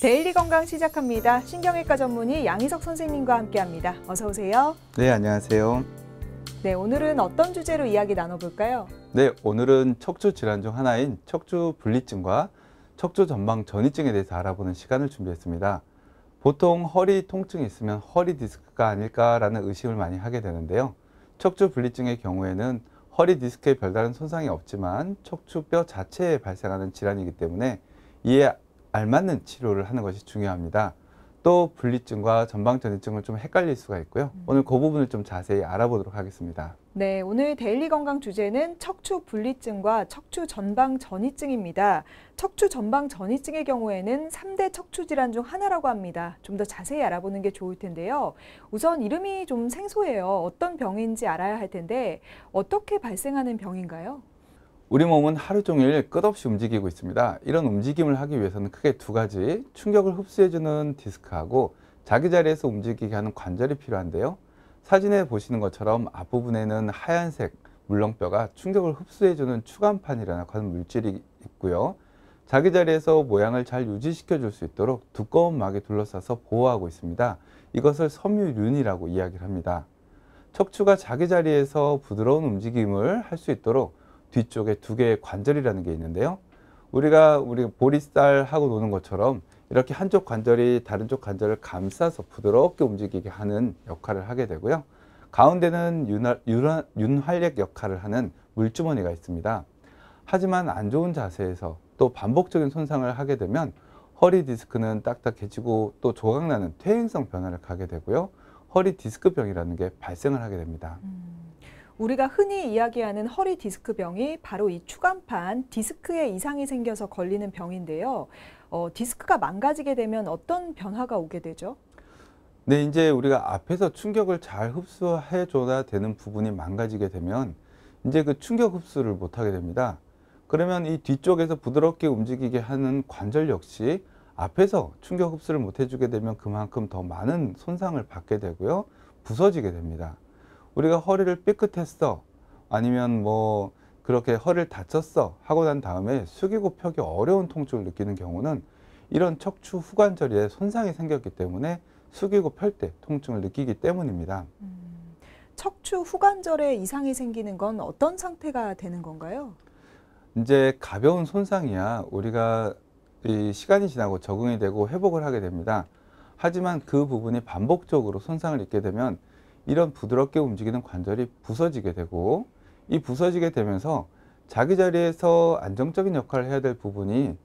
데일리 건강 시작합니다. 신경외과 전문의 양희석 선생님과 함께합니다. 어서 오세요. 네, 안녕하세요. 네, 오늘은 어떤 주제로 이야기 나눠볼까요? 네, 오늘은 척추 질환 중 하나인 척추 분리증과 척추 전방 전이증에 대해서 알아보는 시간을 준비했습니다. 보통 허리 통증이 있으면 허리 디스크가 아닐까라는 의심을 많이 하게 되는데요. 척추 분리증의 경우에는 허리 디스크에 별다른 손상이 없지만 척추뼈 자체에 발생하는 질환이기 때문에 이에 알맞는 치료를 하는 것이 중요합니다. 또 분리증과 전방전이증을 좀 헷갈릴 수가 있고요. 오늘 그 부분을 좀 자세히 알아보도록 하겠습니다. 네, 오늘 데일리 건강 주제는 척추 분리증과 척추 전방 전이증입니다. 척추 전방 전이증의 경우에는 3대 척추 질환 중 하나라고 합니다. 좀 더 자세히 알아보는 게 좋을 텐데요. 우선 이름이 좀 생소해요. 어떤 병인지 알아야 할 텐데 어떻게 발생하는 병인가요? 우리 몸은 하루 종일 끝없이 움직이고 있습니다. 이런 움직임을 하기 위해서는 크게 두 가지 충격을 흡수해주는 디스크하고 자기 자리에서 움직이게 하는 관절이 필요한데요. 사진에 보시는 것처럼 앞부분에는 하얀색 물렁뼈가 충격을 흡수해주는 추간판이라는 하는 물질이 있고요. 자기 자리에서 모양을 잘 유지시켜 줄 수 있도록 두꺼운 막이 둘러싸서 보호하고 있습니다. 이것을 섬유륜이라고 이야기를 합니다. 척추가 자기 자리에서 부드러운 움직임을 할 수 있도록 뒤쪽에 두 개의 관절이라는 게 있는데요. 우리가 우리 보리쌀 하고 노는 것처럼 이렇게 한쪽 관절이 다른 쪽 관절을 감싸서 부드럽게 움직이게 하는 역할을 하게 되고요. 가운데는 윤활, 윤활, 윤활력 역할을 하는 물주머니가 있습니다. 하지만 안 좋은 자세에서 또 반복적인 손상을 하게 되면 허리 디스크는 딱딱해지고 또 조각나는 퇴행성 변화를 가게 되고요. 허리 디스크병이라는 게 발생을 하게 됩니다. 음, 우리가 흔히 이야기하는 허리 디스크 병이 바로 이 추간판 디스크에 이상이 생겨서 걸리는 병인데요. 어, 디스크가 망가지게 되면 어떤 변화가 오게 되죠? 네, 이제 우리가 앞에서 충격을 잘 흡수해 줘야 되는 부분이 망가지게 되면 이제 그 충격 흡수를 못 하게 됩니다. 그러면 이 뒤쪽에서 부드럽게 움직이게 하는 관절 역시 앞에서 충격 흡수를 못 해주게 되면 그만큼 더 많은 손상을 받게 되고요. 부서지게 됩니다. 우리가 허리를 삐끗했어. 아니면 뭐 그렇게 허리를 다쳤어. 하고 난 다음에 숙이고 펴기 어려운 통증을 느끼는 경우는 이런 척추 후관절에 손상이 생겼기 때문에 숙이고 펼 때 통증을 느끼기 때문입니다. 음, 척추 후관절에 이상이 생기는 건 어떤 상태가 되는 건가요? 이제 가벼운 손상이야 우리가 이 시간이 지나고 적응이 되고 회복을 하게 됩니다. 하지만 그 부분이 반복적으로 손상을 입게 되면 이런 부드럽게 움직이는 관절이 부서지게 되고 이 부서지게 되면서 자기 자리에서 안정적인 역할을 해야 될 부분이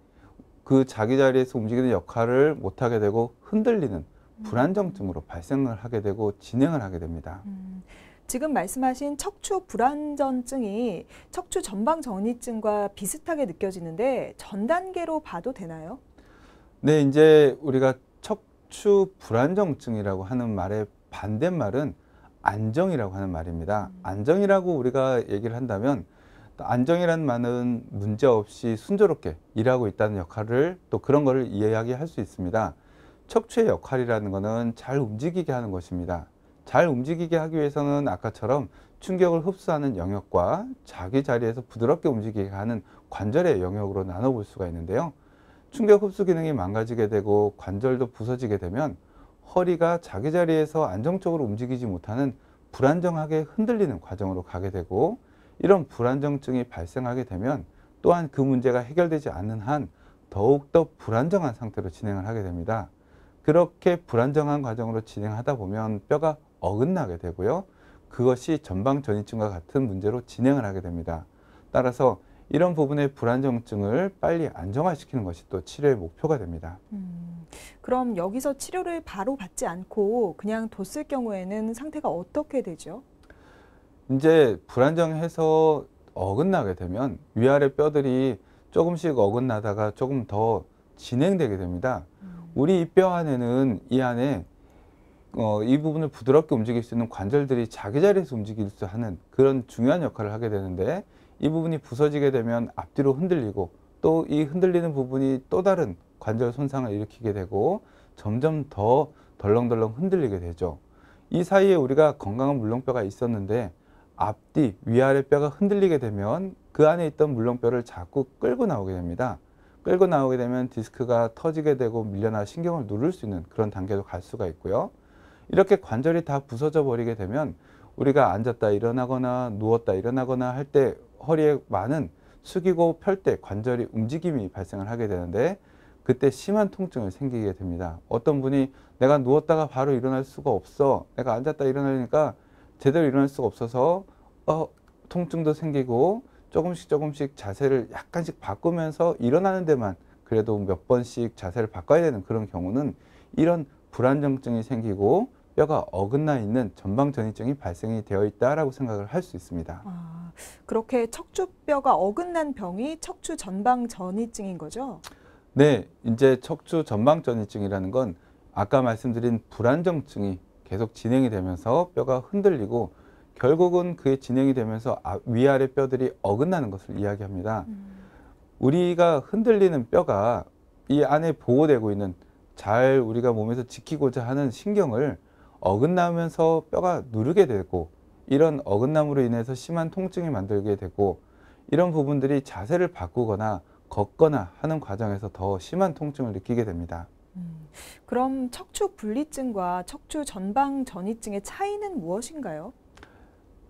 그 자기 자리에서 움직이는 역할을 못하게 되고 흔들리는 불안정증으로 발생을 하게 되고 진행을 하게 됩니다. 음, 지금 말씀하신 척추 불안전증이 척추 전방 전이증과 비슷하게 느껴지는데 전 단계로 봐도 되나요? 네, 이제 우리가 척추 불안정증이라고 하는 말의 반대말은 안정이라고 하는 말입니다. 음. 안정이라고 우리가 얘기를 한다면 안정이라는 말은 문제없이 순조롭게 일하고 있다는 역할을 또 그런 거를 이야기할 수 있습니다. 척추의 역할이라는 것은 잘 움직이게 하는 것입니다. 잘 움직이게 하기 위해서는 아까처럼 충격을 흡수하는 영역과 자기 자리에서 부드럽게 움직이게 하는 관절의 영역으로 나눠볼 수가 있는데요. 충격 흡수 기능이 망가지게 되고 관절도 부서지게 되면 허리가 자기 자리에서 안정적으로 움직이지 못하는 불안정하게 흔들리는 과정으로 가게 되고 이런 불안정증이 발생하게 되면 또한 그 문제가 해결되지 않는 한 더욱더 불안정한 상태로 진행을 하게 됩니다. 그렇게 불안정한 과정으로 진행하다 보면 뼈가 어긋나게 되고요. 그것이 전방 전이증과 같은 문제로 진행을 하게 됩니다. 따라서 이런 부분의 불안정증을 빨리 안정화시키는 것이 또 치료의 목표가 됩니다. 음, 그럼 여기서 치료를 바로 받지 않고 그냥 뒀을 경우에는 상태가 어떻게 되죠? 이제 불안정해서 어긋나게 되면 위아래 뼈들이 조금씩 어긋나다가 조금 더 진행되게 됩니다. 음, 우리 뼈 안에는 이 안에 어, 이 부분을 부드럽게 움직일 수 있는 관절들이 자기 자리에서 움직일 수 하는 그런 중요한 역할을 하게 되는데 이 부분이 부서지게 되면 앞뒤로 흔들리고 또 이 흔들리는 부분이 또 다른 관절 손상을 일으키게 되고 점점 더 덜렁덜렁 흔들리게 되죠. 이 사이에 우리가 건강한 물렁뼈가 있었는데 앞뒤 위아래 뼈가 흔들리게 되면 그 안에 있던 물렁뼈를 자꾸 끌고 나오게 됩니다. 끌고 나오게 되면 디스크가 터지게 되고 밀려나 신경을 누를 수 있는 그런 단계로 갈 수가 있고요. 이렇게 관절이 다 부서져 버리게 되면 우리가 앉았다 일어나거나 누웠다 일어나거나 할 때 허리에 많은 숙이고 펼 때 관절이 움직임이 발생을 하게 되는데 그때 심한 통증을 생기게 됩니다. 어떤 분이 내가 누웠다가 바로 일어날 수가 없어. 내가 앉았다 일어나니까 제대로 일어날 수가 없어서 어, 통증도 생기고 조금씩 조금씩 자세를 약간씩 바꾸면서 일어나는 데만 그래도 몇 번씩 자세를 바꿔야 되는 그런 경우는 이런 불안정증이 생기고 뼈가 어긋나 있는 전방전이증이 발생이 되어 있다라고 생각을 할 수 있습니다. 아, 그렇게 척추뼈가 어긋난 병이 척추 전방 전이증인 거죠? 네, 이제 척추 전방전이증이라는 건 아까 말씀드린 불안정증이 계속 진행이 되면서 뼈가 흔들리고 결국은 그게 진행이 되면서 아- 위아래 뼈들이 어긋나는 것을 이야기합니다. 음. 우리가 흔들리는 뼈가 이 안에 보호되고 있는 잘 우리가 몸에서 지키고자 하는 신경을 어긋나면서 뼈가 누르게 되고 이런 어긋남으로 인해서 심한 통증이 만들게 되고 이런 부분들이 자세를 바꾸거나 걷거나 하는 과정에서 더 심한 통증을 느끼게 됩니다. 음. 그럼 척추 분리증과 척추 전방 전이증의 차이는 무엇인가요?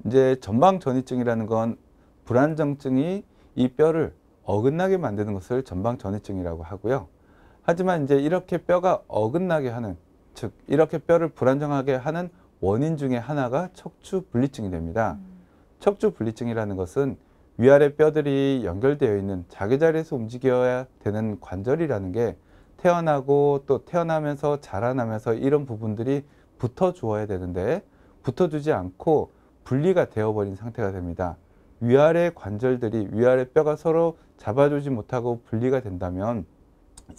이제 전방 전이증이라는 건 불안정증이 이 뼈를 어긋나게 만드는 것을 전방 전이증이라고 하고요. 하지만 이제 이렇게 뼈가 어긋나게 하는 즉 이렇게 뼈를 불안정하게 하는 원인 중에 하나가 척추 분리증이 됩니다. 음. 척추 분리증이라는 것은 위아래 뼈들이 연결되어 있는 자기 자리에서 움직여야 되는 관절이라는 게 태어나고 또 태어나면서 자라나면서 이런 부분들이 붙어 주어야 되는데 붙어 주지 않고 분리가 되어버린 상태가 됩니다. 위아래 관절들이 위아래 뼈가 서로 잡아주지 못하고 분리가 된다면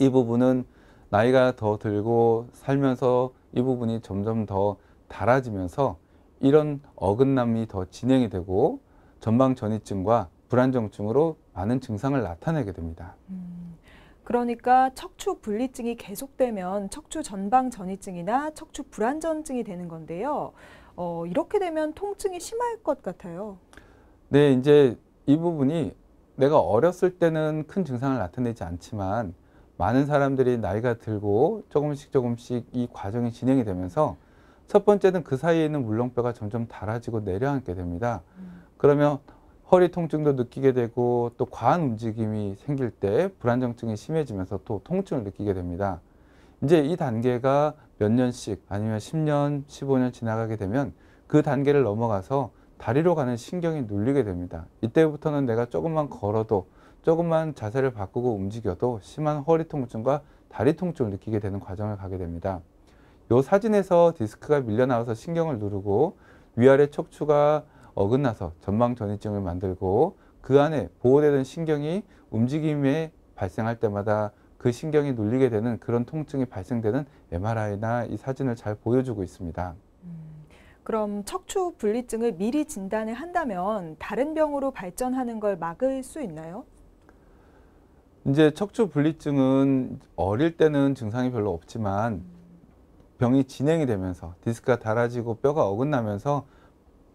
이 부분은 나이가 더 들고 살면서 이 부분이 점점 더 닳아지면서 이런 어긋남이 더 진행이 되고 전방 전이증과 불안정증으로 많은 증상을 나타내게 됩니다. 음. 그러니까 척추 분리증이 계속되면 척추 전방 전이증이나 척추 불안전증이 되는 건데요. 어, 이렇게 되면 통증이 심할 것 같아요. 네, 이제 이 부분이 내가 어렸을 때는 큰 증상을 나타내지 않지만 많은 사람들이 나이가 들고 조금씩 조금씩 이 과정이 진행이 되면서 첫 번째는 그 사이에 있는 물렁뼈가 점점 닳아지고 내려앉게 됩니다. 음. 그러면 허리 통증도 느끼게 되고 또 과한 움직임이 생길 때 불안정증이 심해지면서 또 통증을 느끼게 됩니다. 이제 이 단계가 몇 년씩 아니면 10년, 15년 지나가게 되면 그 단계를 넘어가서 다리로 가는 신경이 눌리게 됩니다. 이때부터는 내가 조금만 걸어도 조금만 자세를 바꾸고 움직여도 심한 허리 통증과 다리 통증을 느끼게 되는 과정을 가게 됩니다. 이 사진에서 디스크가 밀려나와서 신경을 누르고 위아래 척추가 어긋나서 전방 전이증을 만들고 그 안에 보호되던 신경이 움직임에 발생할 때마다 그 신경이 눌리게 되는 그런 통증이 발생되는 MRI나 이 사진을 잘 보여주고 있습니다. 음. 그럼 척추 분리증을 미리 진단을 한다면 다른 병으로 발전하는 걸 막을 수 있나요? 이제 척추 분리증은 어릴 때는 증상이 별로 없지만 병이 진행이 되면서 디스크가 닳아지고 뼈가 어긋나면서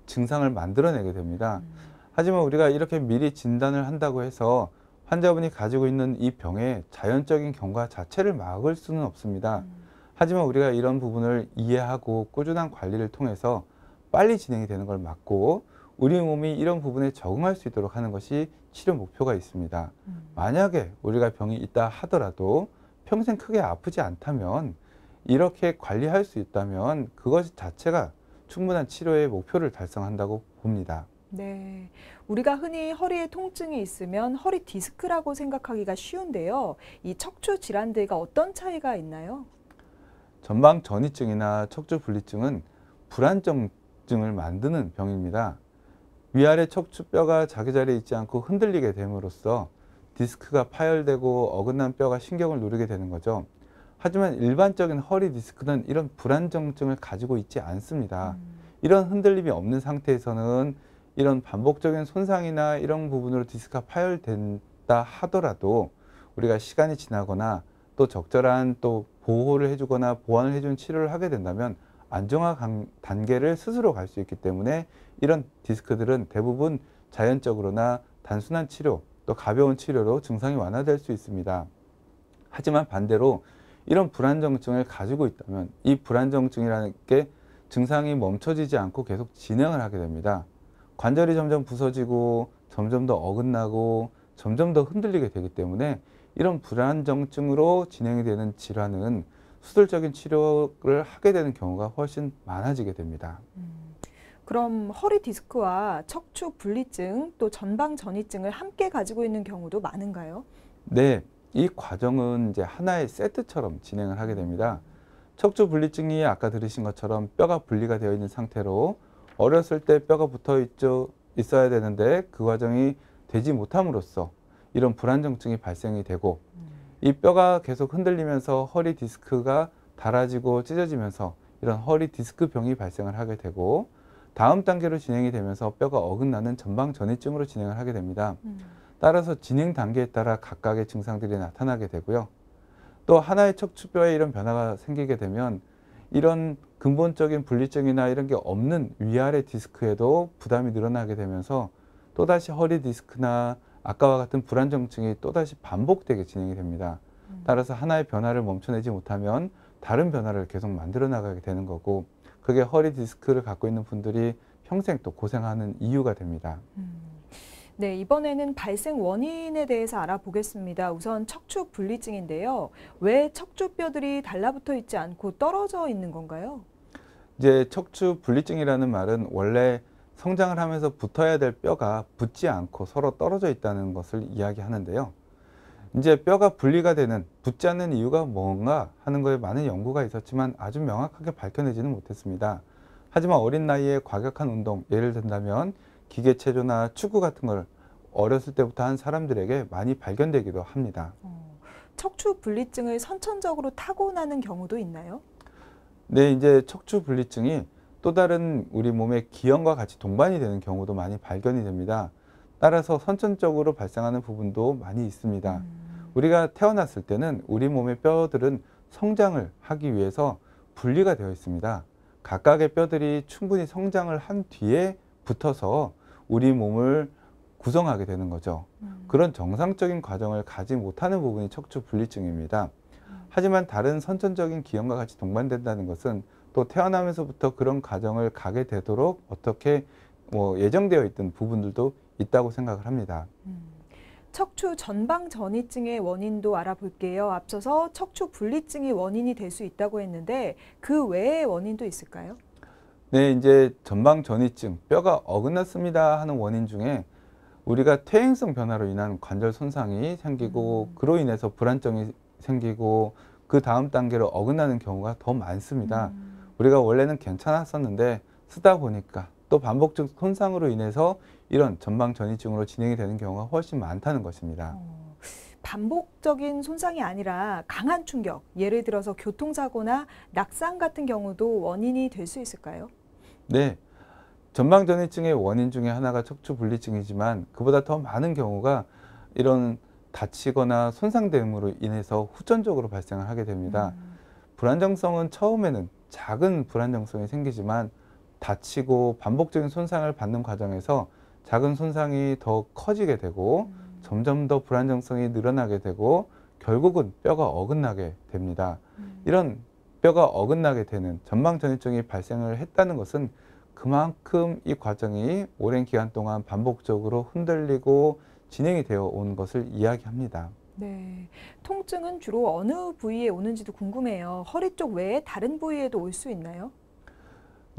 증상을 만들어내게 됩니다. 음. 하지만 우리가 이렇게 미리 진단을 한다고 해서 환자분이 가지고 있는 이 병의 자연적인 경과 자체를 막을 수는 없습니다. 음. 하지만 우리가 이런 부분을 이해하고 꾸준한 관리를 통해서 빨리 진행이 되는 걸 막고 우리 몸이 이런 부분에 적응할 수 있도록 하는 것이 치료 목표가 있습니다. 음. 만약에 우리가 병이 있다 하더라도 평생 크게 아프지 않다면 이렇게 관리할 수 있다면 그것 자체가 충분한 치료의 목표를 달성한다고 봅니다. 네. 우리가 흔히 허리에 통증이 있으면 허리 디스크라고 생각하기가 쉬운데요. 이 척추 질환들과 어떤 차이가 있나요? 전방 전이증이나 척추 분리증은 불안정증을 만드는 병입니다. 위아래 척추뼈가 자기 자리에 있지 않고 흔들리게 됨으로써 디스크가 파열되고 어긋난 뼈가 신경을 누르게 되는 거죠. 하지만 일반적인 허리 디스크는 이런 불안정증을 가지고 있지 않습니다. 음. 이런 흔들림이 없는 상태에서는 이런 반복적인 손상이나 이런 부분으로 디스크가 파열된다 하더라도 우리가 시간이 지나거나 또 적절한 또 보호를 해주거나 보완을 해준 치료를 하게 된다면 안정화 강- 단계를 스스로 갈 수 있기 때문에 이런 디스크들은 대부분 자연적으로나 단순한 치료 또 가벼운 치료로 증상이 완화될 수 있습니다. 하지만 반대로 이런 불안정증을 가지고 있다면 이 불안정증이라는 게 증상이 멈춰지지 않고 계속 진행을 하게 됩니다. 관절이 점점 부서지고 점점 더 어긋나고 점점 더 흔들리게 되기 때문에 이런 불안정증으로 진행이 되는 질환은 수술적인 치료를 하게 되는 경우가 훨씬 많아지게 됩니다. 그럼 허리 디스크와 척추 분리증 또 전방 전이증을 함께 가지고 있는 경우도 많은가요? 네, 이 과정은 이제 하나의 세트처럼 진행을 하게 됩니다. 척추 분리증이 아까 들으신 것처럼 뼈가 분리가 되어 있는 상태로 어렸을 때 뼈가 붙어 있죠, 있어야 되는데 그 과정이 되지 못함으로써 이런 불안정증이 발생이 되고 이 뼈가 계속 흔들리면서 허리 디스크가 닳아지고 찢어지면서 이런 허리 디스크 병이 발생을 하게 되고 다음 단계로 진행이 되면서 뼈가 어긋나는 전방 전이증으로 진행을 하게 됩니다. 음. 따라서 진행 단계에 따라 각각의 증상들이 나타나게 되고요. 또 하나의 척추뼈에 이런 변화가 생기게 되면 이런 근본적인 분리증이나 이런 게 없는 위아래 디스크에도 부담이 늘어나게 되면서 또다시 허리 디스크나 아까와 같은 불안정증이 또다시 반복되게 진행이 됩니다. 음. 따라서 하나의 변화를 멈춰내지 못하면 다른 변화를 계속 만들어 나가게 되는 거고 그게 허리 디스크를 갖고 있는 분들이 평생 또 고생하는 이유가 됩니다. 음. 네, 이번에는 발생 원인에 대해서 알아보겠습니다. 우선 척추 분리증인데요. 왜 척추뼈들이 달라붙어 있지 않고 떨어져 있는 건가요? 이제 척추 분리증이라는 말은 원래 성장을 하면서 붙어야 될 뼈가 붙지 않고 서로 떨어져 있다는 것을 이야기하는데요. 이제 뼈가 분리가 되는 붙지 않는 이유가 뭔가 하는 거에 많은 연구가 있었지만 아주 명확하게 밝혀내지는 못했습니다. 하지만 어린 나이에 과격한 운동, 예를 든다면 기계 체조나 축구 같은 걸 어렸을 때부터 한 사람들에게 많이 발견되기도 합니다. 어, 척추 분리증을 선천적으로 타고나는 경우도 있나요? 네, 이제 척추 분리증이 또 다른 우리 몸의 기형과 같이 동반이 되는 경우도 많이 발견이 됩니다. 따라서 선천적으로 발생하는 부분도 많이 있습니다. 음. 우리가 태어났을 때는 우리 몸의 뼈들은 성장을 하기 위해서 분리가 되어 있습니다. 각각의 뼈들이 충분히 성장을 한 뒤에 붙어서 우리 몸을 구성하게 되는 거죠. 음. 그런 정상적인 과정을 가지 못하는 부분이 척추 분리증입니다. 음. 하지만 다른 선천적인 기형과 같이 동반된다는 것은 또 태어나면서부터 그런 과정을 가게 되도록 어떻게 뭐 예정되어 있던 부분들도 있다고 생각을 합니다. 음. 척추 전방 전이증의 원인도 알아볼게요. 앞서서 척추 분리증이 원인이 될 수 있다고 했는데 그 외의 원인도 있을까요? 네, 이제 전방 전이증, 뼈가 어긋났습니다 하는 원인 중에 우리가 퇴행성 변화로 인한 관절 손상이 생기고 음. 그로 인해서 불안정이 생기고 그 다음 단계로 어긋나는 경우가 더 많습니다. 음. 우리가 원래는 괜찮았었는데 쓰다 보니까 또 반복적 손상으로 인해서 이런 전방 전이증으로 진행이 되는 경우가 훨씬 많다는 것입니다. 어, 반복적인 손상이 아니라 강한 충격, 예를 들어서 교통사고나 낙상 같은 경우도 원인이 될 수 있을까요? 네. 전방 전이증의 원인 중에 하나가 척추 분리증이지만 그보다 더 많은 경우가 이런 다치거나 손상됨으로 인해서 후천적으로 발생을 하게 됩니다. 음. 불안정성은 처음에는 작은 불안정성이 생기지만 다치고 반복적인 손상을 받는 과정에서 작은 손상이 더 커지게 되고 음. 점점 더 불안정성이 늘어나게 되고 결국은 뼈가 어긋나게 됩니다. 음. 이런 뼈가 어긋나게 되는 전방 전이증이 발생을 했다는 것은 그만큼 이 과정이 오랜 기간 동안 반복적으로 흔들리고 진행이 되어 온 것을 이야기합니다. 네. 통증은 주로 어느 부위에 오는지도 궁금해요. 허리 쪽 외에 다른 부위에도 올 수 있나요?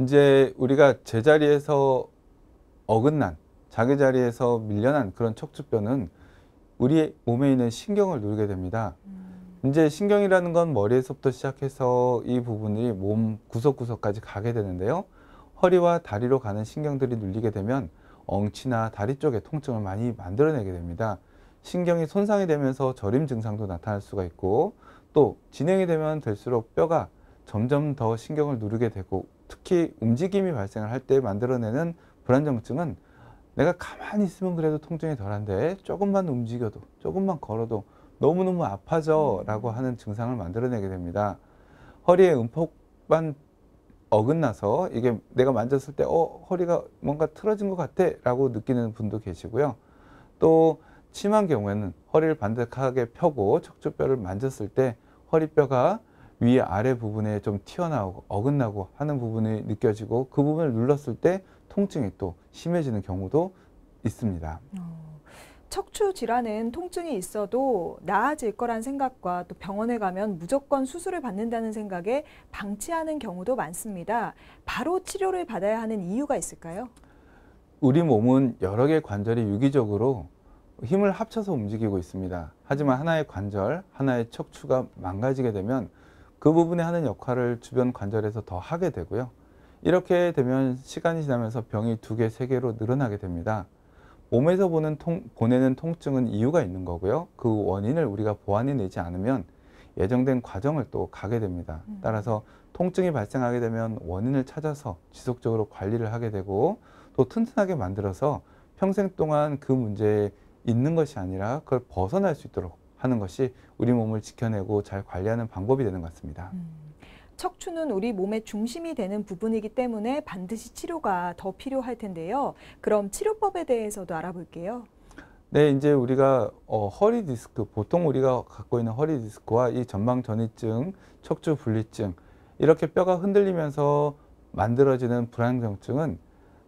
이제 우리가 제자리에서 어긋난 자기 자리에서 밀려난 그런 척추뼈는 우리 몸에 있는 신경을 누르게 됩니다. 음. 이제 신경이라는 건 머리에서부터 시작해서 이 부분이 몸 구석구석까지 가게 되는데요. 허리와 다리로 가는 신경들이 눌리게 되면 엉치나 다리 쪽에 통증을 많이 만들어내게 됩니다. 신경이 손상이 되면서 저림 증상도 나타날 수가 있고 또 진행이 되면 될수록 뼈가 점점 더 신경을 누르게 되고 특히 움직임이 발생을 할 때 만들어내는 불안정증은 내가 가만히 있으면 그래도 통증이 덜한데 조금만 움직여도 조금만 걸어도 너무너무 아파져 라고 하는 증상을 만들어내게 됩니다. 허리에 음폭만 어긋나서 이게 내가 만졌을 때 어, 허리가 뭔가 틀어진 것 같아 라고 느끼는 분도 계시고요. 또 심한 경우에는 허리를 반듯하게 펴고 척추뼈를 만졌을 때 허리뼈가 위 아래 부분에 좀 튀어나오고 어긋나고 하는 부분이 느껴지고 그 부분을 눌렀을 때 통증이 또 심해지는 경우도 있습니다. 어, 척추 질환은 통증이 있어도 나아질 거란 생각과 또 병원에 가면 무조건 수술을 받는다는 생각에 방치하는 경우도 많습니다. 바로 치료를 받아야 하는 이유가 있을까요? 우리 몸은 여러 개의 관절이 유기적으로 힘을 합쳐서 움직이고 있습니다. 하지만 하나의 관절, 하나의 척추가 망가지게 되면 그 부분에 하는 역할을 주변 관절에서 더 하게 되고요. 이렇게 되면 시간이 지나면서 병이 두 개, 세 개로 늘어나게 됩니다. 몸에서 보는 통, 보내는 통증은 이유가 있는 거고요. 그 원인을 우리가 보완해 내지 않으면 예정된 과정을 또 가게 됩니다. 음. 따라서 통증이 발생하게 되면 원인을 찾아서 지속적으로 관리를 하게 되고 또 튼튼하게 만들어서 평생 동안 그 문제에 있는 것이 아니라 그걸 벗어날 수 있도록 하는 것이 우리 몸을 지켜내고 잘 관리하는 방법이 되는 것 같습니다. 음, 척추는 우리 몸의 중심이 되는 부분이기 때문에 반드시 치료가 더 필요할 텐데요. 그럼 치료법에 대해서도 알아볼게요. 네, 이제 우리가 어, 허리 디스크, 보통 우리가 갖고 있는 허리 디스크와 이 전방 전이증, 척추 분리증 이렇게 뼈가 흔들리면서 만들어지는 불안정증은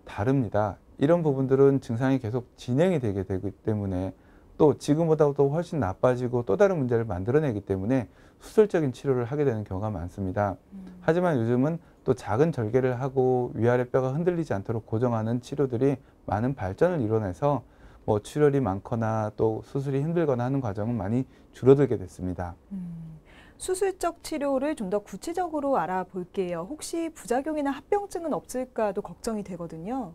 다릅니다. 이런 부분들은 증상이 계속 진행이 되게 되기 때문에 또 지금보다도 훨씬 나빠지고 또 다른 문제를 만들어내기 때문에 수술적인 치료를 하게 되는 경우가 많습니다. 음, 하지만 요즘은 또 작은 절개를 하고 위아래 뼈가 흔들리지 않도록 고정하는 치료들이 많은 발전을 이뤄내서 뭐 출혈이 많거나 또 수술이 힘들거나 하는 과정은 많이 줄어들게 됐습니다. 음, 수술적 치료를 좀 더 구체적으로 알아볼게요. 혹시 부작용이나 합병증은 없을까도 걱정이 되거든요.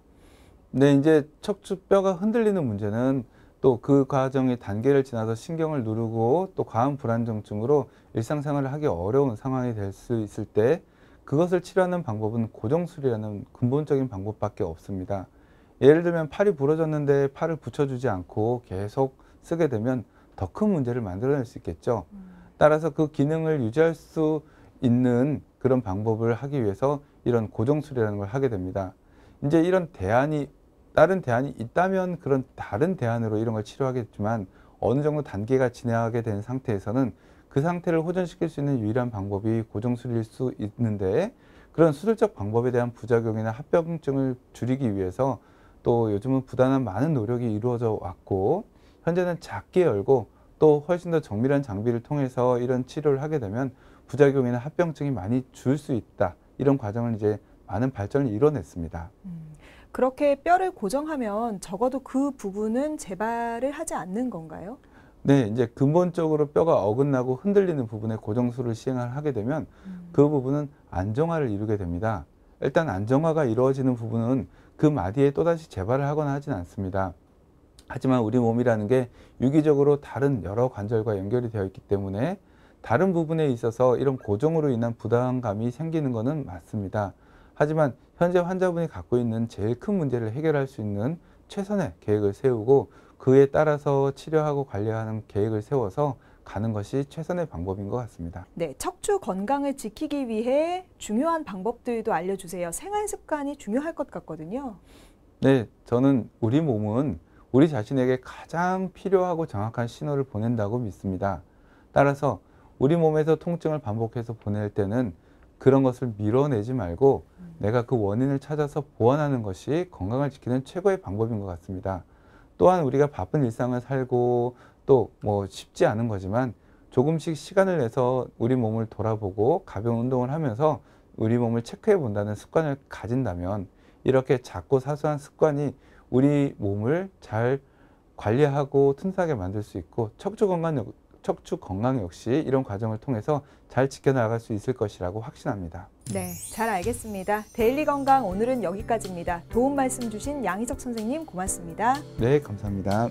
근데 이제 척추뼈가 흔들리는 문제는 또 그 과정의 단계를 지나서 신경을 누르고 또 과한 불안정증으로 일상생활을 하기 어려운 상황이 될 수 있을 때 그것을 치료하는 방법은 고정술이라는 근본적인 방법밖에 없습니다. 예를 들면 팔이 부러졌는데 팔을 붙여주지 않고 계속 쓰게 되면 더 큰 문제를 만들어낼 수 있겠죠. 따라서 그 기능을 유지할 수 있는 그런 방법을 하기 위해서 이런 고정술이라는 걸 하게 됩니다. 이제 이런 대안이 다른 대안이 있다면 그런 다른 대안으로 이런 걸 치료하겠지만 어느 정도 단계가 지나게 된 상태에서는 그 상태를 호전시킬 수 있는 유일한 방법이 고정술일 수 있는데 그런 수술적 방법에 대한 부작용이나 합병증을 줄이기 위해서 또 요즘은 부단한 많은 노력이 이루어져 왔고 현재는 작게 열고 또 훨씬 더 정밀한 장비를 통해서 이런 치료를 하게 되면 부작용이나 합병증이 많이 줄 수 있다. 이런 과정을 이제 많은 발전을 이뤄냈습니다. 음, 그렇게 뼈를 고정하면 적어도 그 부분은 재발을 하지 않는 건가요? 네, 이제 근본적으로 뼈가 어긋나고 흔들리는 부분에 고정술을 시행을 하게 되면 음, 그 부분은 안정화를 이루게 됩니다. 일단 안정화가 이루어지는 부분은 그 마디에 또다시 재발을 하거나 하지는 않습니다. 하지만 우리 몸이라는 게 유기적으로 다른 여러 관절과 연결이 되어 있기 때문에 다른 부분에 있어서 이런 고정으로 인한 부담감이 생기는 것은 맞습니다. 하지만 현재 환자분이 갖고 있는 제일 큰 문제를 해결할 수 있는 최선의 계획을 세우고 그에 따라서 치료하고 관리하는 계획을 세워서 가는 것이 최선의 방법인 것 같습니다. 네, 척추 건강을 지키기 위해 중요한 방법들도 알려주세요. 생활 습관이 중요할 것 같거든요. 네, 저는 우리 몸은 우리 자신에게 가장 필요하고 정확한 신호를 보낸다고 믿습니다. 따라서 우리 몸에서 통증을 반복해서 보낼 때는 그런 것을 밀어내지 말고 내가 그 원인을 찾아서 보완하는 것이 건강을 지키는 최고의 방법인 것 같습니다. 또한 우리가 바쁜 일상을 살고 또 뭐 쉽지 않은 거지만 조금씩 시간을 내서 우리 몸을 돌아보고 가벼운 운동을 하면서 우리 몸을 체크해 본다는 습관을 가진다면 이렇게 작고 사소한 습관이 우리 몸을 잘 관리하고 튼튼하게 만들 수 있고 척추 건강 역- 척추 건강 역시 이런 과정을 통해서 잘 지켜나갈 수 있을 것이라고 확신합니다. 네, 잘 알겠습니다. 데일리 건강 오늘은 여기까지입니다. 도움 말씀 주신 양희석 선생님 고맙습니다. 네, 감사합니다.